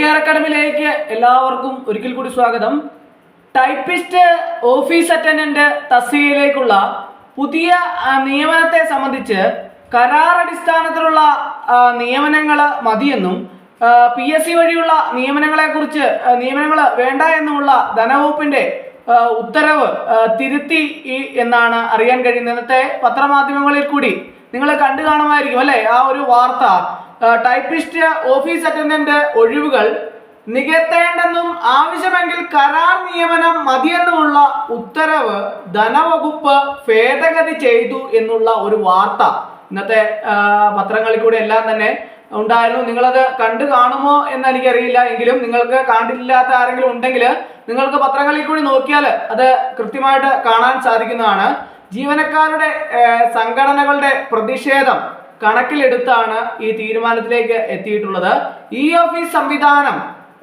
Career അക്കാഡമിയിലേക്ക് എല്ലാവർക്കും ഒരിക്കൽ കൂടി സ്വാഗതം. ടൈപ്പിസ്റ്റ് ഓഫീസ് അറ്റൻഡന്റ് തസ്തികയിലേക്കുള്ള പുതിയ നിയമനത്തെ സംബന്ധിച്ച് കരാർ അടിസ്ഥാനത്തിലുള്ള നിയമനങ്ങൾ മതിയെന്നും പി എസ് സി വഴിയുള്ള നിയമനങ്ങളെ കുറിച്ച് നിയമനങ്ങൾ വേണ്ട എന്നുമുള്ള ധനവകുപ്പിന്റെ ഉത്തരവ് തിരുത്തി എന്നാണ് അറിയാൻ കഴിയുന്നത്. ഇന്നത്തെ പത്രമാധ്യമങ്ങളിൽ കൂടി നിങ്ങൾ കണ്ടു കാണുമായിരിക്കും അല്ലെ? ആ ഒരു വാർത്ത ടൈപ്പിസ്റ്റ് ഓഫീസ് അറ്റൻഡന്റ് ഒഴിവുകൾ നികത്തേണ്ടെന്നും ആവശ്യമെങ്കിൽ കരാർ നിയമനം മതിയെന്നുമുള്ള ഉത്തരവ് ധനവകുപ്പ് ഭേദഗതി ചെയ്തു എന്നുള്ള ഒരു വാർത്ത ഇന്നത്തെ പത്രങ്ങളിൽ കൂടെ എല്ലാം തന്നെ ഉണ്ടായിരുന്നു. നിങ്ങളത് കണ്ടു കാണുമോ എന്ന് എനിക്കറിയില്ല എങ്കിലും നിങ്ങൾക്ക് കാണില്ലാത്ത ആരെങ്കിലും ഉണ്ടെങ്കിൽ നിങ്ങൾക്ക് പത്രങ്ങളിൽ കൂടി നോക്കിയാൽ അത് കൃത്യമായിട്ട് കാണാൻ സാധിക്കുന്നതാണ്. ജീവനക്കാരുടെ സംഘടനകളുടെ പ്രതിഷേധം കണക്കിലെടുത്താണ് ഈ തീരുമാനത്തിലേക്ക് എത്തിയിട്ടുള്ളത്. ഇ ഓഫീസ് സംവിധാനം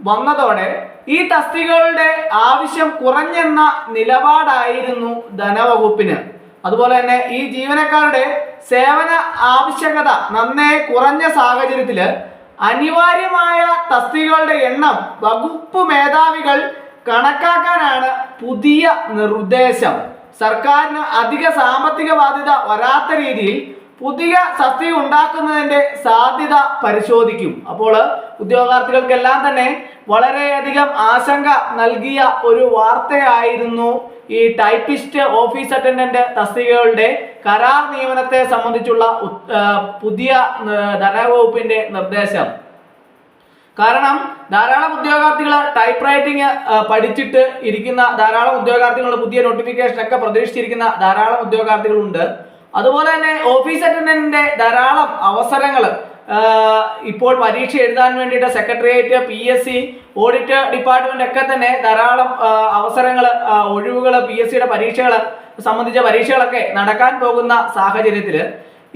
വന്നതോടെ ഈ തസ്തികകളുടെ ആവശ്യം കുറഞ്ഞെന്ന നിലപാടായിരുന്നു ധനവകുപ്പിന്. അതുപോലെ തന്നെ ഈ ജീവനക്കാരുടെ സേവന ആവശ്യകത നന്നേ കുറഞ്ഞ സാഹചര്യത്തിൽ അനിവാര്യമായ തസ്തികകളുടെ എണ്ണം വകുപ്പ് മേധാവികൾ കണക്കാക്കാനാണ് പുതിയ നിർദ്ദേശം. സർക്കാരിന് അധിക സാമ്പത്തിക ബാധ്യത വരാത്ത രീതിയിൽ പുതിയ സസ്തി ഉണ്ടാക്കുന്നതിന്റെ സാധ്യത പരിശോധിക്കും. അപ്പോൾ ഉദ്യോഗാർത്ഥികൾക്കെല്ലാം തന്നെ വളരെയധികം ആശങ്ക നൽകിയ ഒരു വാർത്തയായിരുന്നു ഈ ടൈപ്പിസ്റ്റ് ഓഫീസ് അറ്റൻഡന്റ് തസ്തികകളുടെ കരാർ നിയമനത്തെ സംബന്ധിച്ചുള്ള പുതിയ ധനവകുപ്പിന്റെ നിർദ്ദേശം. കാരണം ധാരാളം ഉദ്യോഗാർത്ഥികൾ ടൈപ്പ് റൈറ്റിംഗ് പഠിച്ചിട്ട് ഇരിക്കുന്ന ധാരാളം ഉദ്യോഗാർത്ഥികൾ പുതിയ നോട്ടിഫിക്കേഷൻ ഒക്കെ പ്രതീക്ഷിച്ചിരിക്കുന്ന ധാരാളം ഉദ്യോഗാർത്ഥികളുണ്ട്. അതുപോലെ തന്നെ ഓഫീസ് അറ്റൻഡന്റിന്റെ ധാരാളം അവസരങ്ങൾ. ഇപ്പോൾ പരീക്ഷ എഴുതാൻ വേണ്ടിയിട്ട് secretariat P S C audit department ഒക്കെ തന്നെ ധാരാളം അവസരങ്ങൾ ഒഴിവുകൾ പി എസ് സിയുടെ പരീക്ഷകൾ സംബന്ധിച്ച പരീക്ഷകളൊക്കെ നടക്കാൻ പോകുന്ന സാഹചര്യത്തിൽ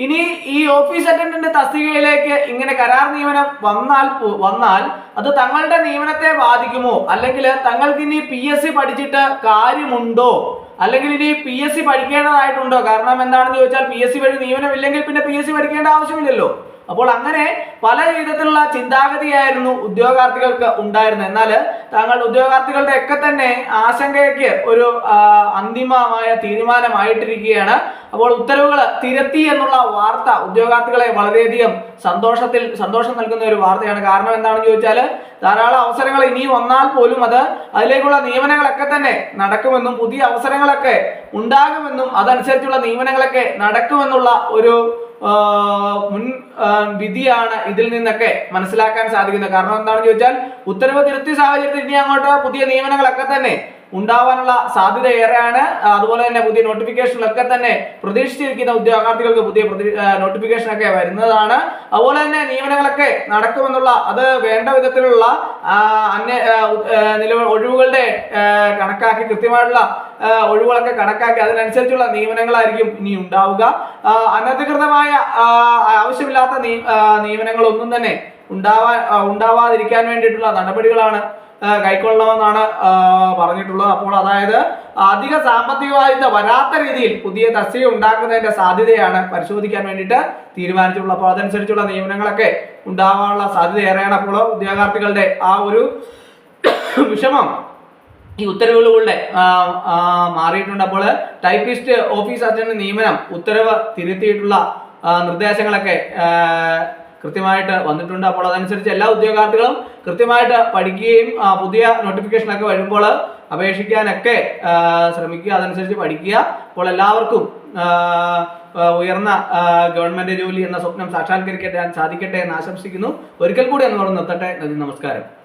ഇനി ഈ ഓഫീസ് അറ്റൻഡന്റ് തസ്തികയിലേക്ക് ഇങ്ങനെ കരാർ നിയമനം വന്നാൽ വന്നാൽ അത് തങ്ങളുടെ നിയമനത്തെ ബാധിക്കുമോ? അല്ലെങ്കിൽ തങ്ങൾക്ക് ഇനി പി എസ് സി പഠിച്ചിട്ട് കാര്യമുണ്ടോ? അല്ലെങ്കിൽ ഇനി പി എസ് സി പഠിക്കേണ്ടതായിട്ടുണ്ടോ? കാരണം എന്താണെന്ന് ചോദിച്ചാൽ പി എസ് സി വഴി നിയമനമില്ലെങ്കിൽ പിന്നെ പി എസ് സി പഠിക്കേണ്ട ആവശ്യമില്ലല്ലോ. അപ്പോൾ അങ്ങനെ പല വിധത്തിലുള്ള ചിന്താഗതിയായിരുന്നു ഉദ്യോഗാർത്ഥികൾക്ക് ഉണ്ടായിരുന്നത്. എന്നാൽ താങ്കൾ ഉദ്യോഗാർത്ഥികളുടെ ഒക്കെ തന്നെ ആശങ്കയ്ക്ക് ഒരു അന്തിമമായ തീരുമാനമായിട്ടിരിക്കുകയാണ്. അപ്പോൾ ഉത്തരവുകൾ തിരുത്തി എന്നുള്ള വാർത്ത ഉദ്യോഗാർത്ഥികളെ വളരെയധികം സന്തോഷത്തിൽ സന്തോഷം നൽകുന്ന ഒരു വാർത്തയാണ്. കാരണം എന്താണെന്ന് ചോദിച്ചാൽ ധാരാളം അവസരങ്ങൾ ഇനി വന്നാൽ പോലും അത് അതിലേക്കുള്ള നിയമനങ്ങളൊക്കെ തന്നെ നടക്കുമെന്നും പുതിയ അവസരങ്ങളൊക്കെ ഉണ്ടാകുമെന്നും അതനുസരിച്ചുള്ള നിയമനങ്ങളൊക്കെ നടക്കുമെന്നുള്ള ഒരു മുൻ വിധിയാണ് ഇതിൽ നിന്നൊക്കെ മനസ്സിലാക്കാൻ സാധിക്കുന്നത്. കാരണം എന്താണെന്ന് ചോദിച്ചാൽ ഉത്തരവ് തിരുത്തിയ സാഹചര്യത്തിൽ ഇനി അങ്ങോട്ട് പുതിയ നിയമനങ്ങളൊക്കെ തന്നെ ഉണ്ടാവാനുള്ള സാധ്യത ഏറെയാണ്. അതുപോലെ തന്നെ പുതിയ നോട്ടിഫിക്കേഷനിലൊക്കെ തന്നെ പ്രതീക്ഷിച്ചിരിക്കുന്ന ഉദ്യോഗാർത്ഥികൾക്ക് പുതിയ നോട്ടിഫിക്കേഷനൊക്കെ വരുന്നതാണ്. അതുപോലെ തന്നെ നിയമനങ്ങളൊക്കെ നടക്കുമെന്നുള്ള അത് വേണ്ട വിധത്തിലുള്ള അന്യ ആ, ഉ- ആ, നിലവ ഒഴിവുകളുടെ കണക്കാക്കി കൃത്യമായിട്ടുള്ള ഒഴിവുകളൊക്കെ കണക്കാക്കി അതിനനുസരിച്ചുള്ള നിയമനങ്ങളായിരിക്കും ഇനി ഉണ്ടാവുക. അനധികൃതമായ ആവശ്യമില്ലാത്ത നിയമനങ്ങളൊന്നും തന്നെ ഉണ്ടാവാ ഉണ്ടാവാതിരിക്കാൻ വേണ്ടിയിട്ടുള്ള നടപടികളാണ് കൈക്കൊള്ളണമെന്നാണ് പറഞ്ഞിട്ടുള്ളത്. അപ്പോൾ അതായത് അധിക സാമ്പത്തിക ബാധ്യത വരാത്ത രീതിയിൽ പുതിയ തസ്തിക ഉണ്ടാക്കുന്നതിന്റെ സാധ്യതയാണ് പരിശോധിക്കാൻ വേണ്ടിയിട്ട് തീരുമാനിച്ചിട്ടുള്ളത്. അപ്പോൾ അതനുസരിച്ചുള്ള നിയമനങ്ങളൊക്കെ ഉണ്ടാവാനുള്ള സാധ്യത ഏറെയാണ്. അപ്പോൾ ഉദ്യോഗാർത്ഥികളുടെ ആ ഒരു വിഷമം ഈ ഉത്തരവുകളുടെ മാറിയിട്ടുണ്ട്. അപ്പോൾ ടൈപ്പിസ്റ്റ് ഓഫീസ് അസിസ്റ്റന്റ് നിയമനം ഉത്തരവ് തിരുത്തിയിട്ടുള്ള നിർദ്ദേശങ്ങളൊക്കെ കൃത്യമായിട്ട് വന്നിട്ടുണ്ട്. അപ്പോൾ അതനുസരിച്ച് എല്ലാ ഉദ്യോഗാർത്ഥികളും കൃത്യമായിട്ട് പഠിക്കുകയും പുതിയ നോട്ടിഫിക്കേഷനൊക്കെ വരുമ്പോൾ അപേക്ഷിക്കാനൊക്കെ ശ്രമിക്കുക. അതനുസരിച്ച് പഠിക്കുക. അപ്പോൾ എല്ലാവർക്കും ഉയർന്ന ഗവൺമെന്റ് ജോലി എന്ന സ്വപ്നം സാക്ഷാത്കരിക്കാൻ സാധിക്കട്ടെ എന്ന് ആശംസിക്കുന്നു. ഒരിക്കൽ കൂടി എന്നോട് നിർത്തട്ടെ. നന്ദി നമസ്കാരം.